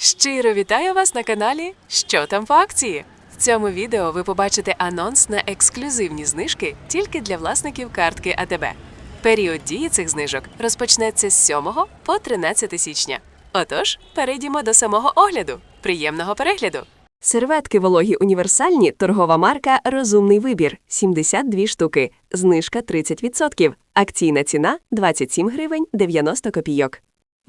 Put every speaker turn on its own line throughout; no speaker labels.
Щиро вітаю вас на каналі Що там по акції. В цьому відео ви побачите анонс на ексклюзивні знижки тільки для власників картки АТБ. Період дії цих знижок розпочнеться з 7 по 13 січня. Отож, перейдімо до самого огляду. Приємного перегляду!
Серветки вологі універсальні, торгова марка Розумний вибір 72 штуки, знижка 30%. Акційна ціна 27 гривень 90 копійок.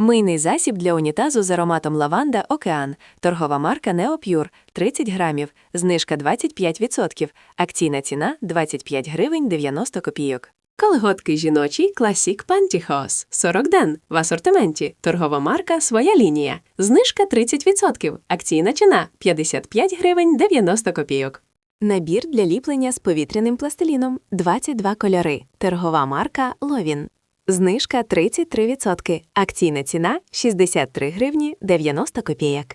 Мийний засіб для унітазу з ароматом лаванда Океан. Торгова марка Неопюр 30 грамів, знижка 25%. Акційна ціна 25 гривень 90 копійок. Колготки жіночі Classic Pantyhose 40 ден в асортименті. Торгова марка Своя лінія. Знижка 30%. Акційна ціна 55 гривень 90 копійок. Набір для ліплення з повітряним пластиліном 22 кольори. Торгова марка Ловін. Знижка 33%. Акційна ціна 63 гривні 90 копійок.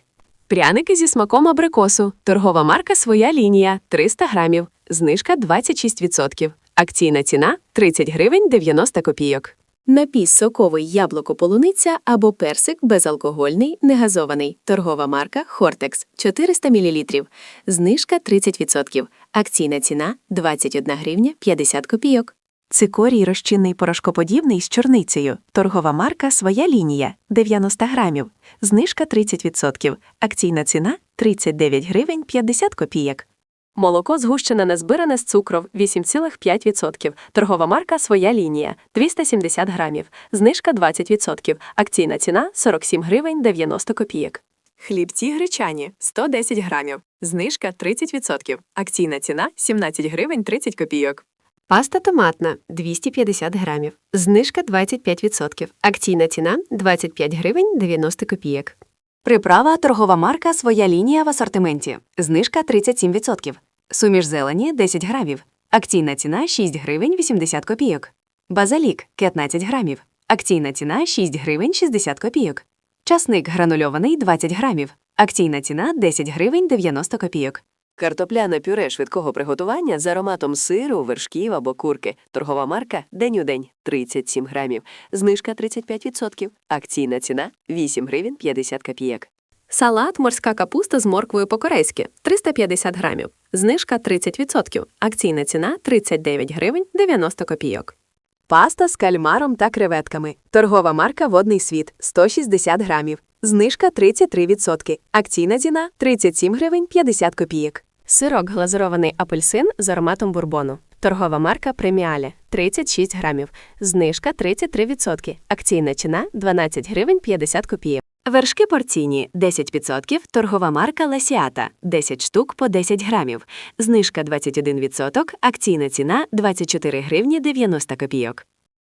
Пряники зі смаком абрикосу. Торгова марка Своя лінія 300 грамів. Знижка 26%. Акційна ціна 30 гривень 90 копійок. Напій соковий яблуко-полуниця або персик безалкогольний, негазований. Торгова марка Хортекс 400 мл. Знижка 30%. Акційна ціна 21 гривня 50 копійок. Цикорій розчинний порошкоподібний з чорницею. Торгова марка Своя лінія 90 грамів. Знижка 30%. Акційна ціна 39 гривень 50 копійок. Молоко згущене незбиране з цукров 8,5%. Торгова марка Своя лінія 270 грамів. Знижка 20%. Акційна ціна 47 гривень 90 копійок. Хлібці гречані 110 грамів. Знижка 30%. Акційна ціна 17 гривень 30 копійок. Паста томатна 250 грамів. Знижка 25%. Акційна ціна 25 гривень 90 копійок. Приправа торгова марка Своя лінія в асортименті. Знижка 37%. Суміш зелені 10 грамів. Акційна ціна 6 гривень 80 копійок. Базалік 15 грамів. Акційна ціна 6 гривень 60 копійок. Часник гранульований 20 грамів. Акційна ціна 10 гривень 90 копійок. Картопляне пюре швидкого приготування з ароматом сиру, вершків або курки. Торгова марка День у день 37 грамів. Знижка 35%. Акційна ціна 8 гривень 50 копійок. Салат морська капуста з морквою по-корейськи 350 грамів. Знижка 30%. Акційна ціна 39 гривень 90 копійок. Паста з кальмаром та креветками. Торгова марка Водний світ 160 грамів. Знижка 33%. Акційна ціна 37 гривень 50 копійок. Сирок глазурований апельсин з ароматом бурбону. Торгова марка Преміале 36 грамів. Знижка 33%. Акційна ціна 12 гривень 50 копійок. Вершки порційні 10%, торгова марка Ласіата 10 штук по 10 грамів. Знижка 21%, акційна ціна 24 гривні 90 копійок.